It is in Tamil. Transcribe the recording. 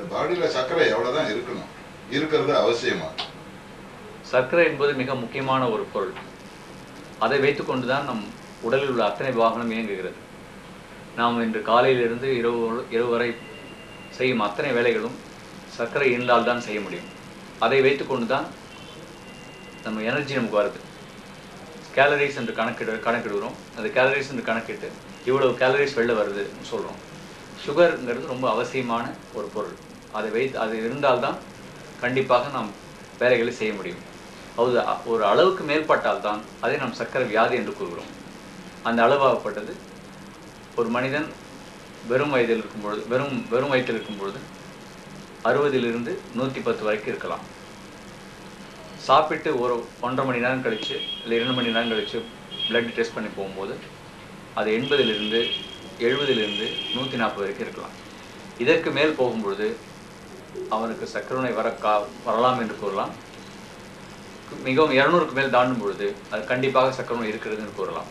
இந்த பாடியில சர்க்கரை எவ்வளவுதான் இருக்கணும்? இருக்கிறது அவசியமா? சர்க்கரை என்பது மிக முக்கியமான ஒரு பொருள். அதை வைத்துக்கொண்டு தான் நம் உடலில் உள்ள அத்தனை வாகனம் இயங்குகிறது. நாம் இன்று காலையிலிருந்து இரவு இரவு வரை செய்யும் அத்தனை வேலைகளும் சர்க்கரை இருந்தால் தான் செய்ய முடியும். அதை வைத்துக்கொண்டு தான் நம்ம எனர்ஜி நமக்கு வருது. கேலரிஸ் என்று கணக்கிட கணக்கிடுகிறோம். அந்த கேலரிஸ் என்று கணக்கிட்டு இவ்வளவு கேலரிஸ் வெளில வருதுன்னு சொல்கிறோம் சுகருங்கிறது ரொம்ப அவசியமான ஒரு பொருள். அதை வைத்து அது இருந்தால்தான் கண்டிப்பாக நாம் வேலைகளை செய்ய முடியும். அது ஒரு அளவுக்கு மேற்பட்டால் தான் அதை நாம் சக்கரை வியாதி என்று கூறுகிறோம். அந்த அளவாகப்பட்டது. ஒரு மனிதன் வெறும் வயதில் இருக்கும் பொழுது வெறும் வெறும் வயிற்றில் இருக்கும் பொழுது அறுபதிலிருந்து நூற்றி பத்து வரைக்கும் இருக்கலாம். சாப்பிட்டு ஒரு ஒன்றரை மணி நேரம் கழித்து இல்லை இரண்டு மணி நேரம் கழித்து பிளட் டெஸ்ட் பண்ணி போகும்போது அது எண்பதிலிருந்து எழுபதிலிருந்து நூற்றி நாற்பது வரைக்கும் இருக்கலாம். இதற்கு மேல் போகும்பொழுது அவனுக்கு சர்க்கரை வர கா வரலாம் என்று கூறலாம். மிகவும் இரநூறுக்கு மேல் தாண்டும் பொழுது அது கண்டிப்பாக சர்க்கரை இருக்கிறதுன்னு கூறலாம்.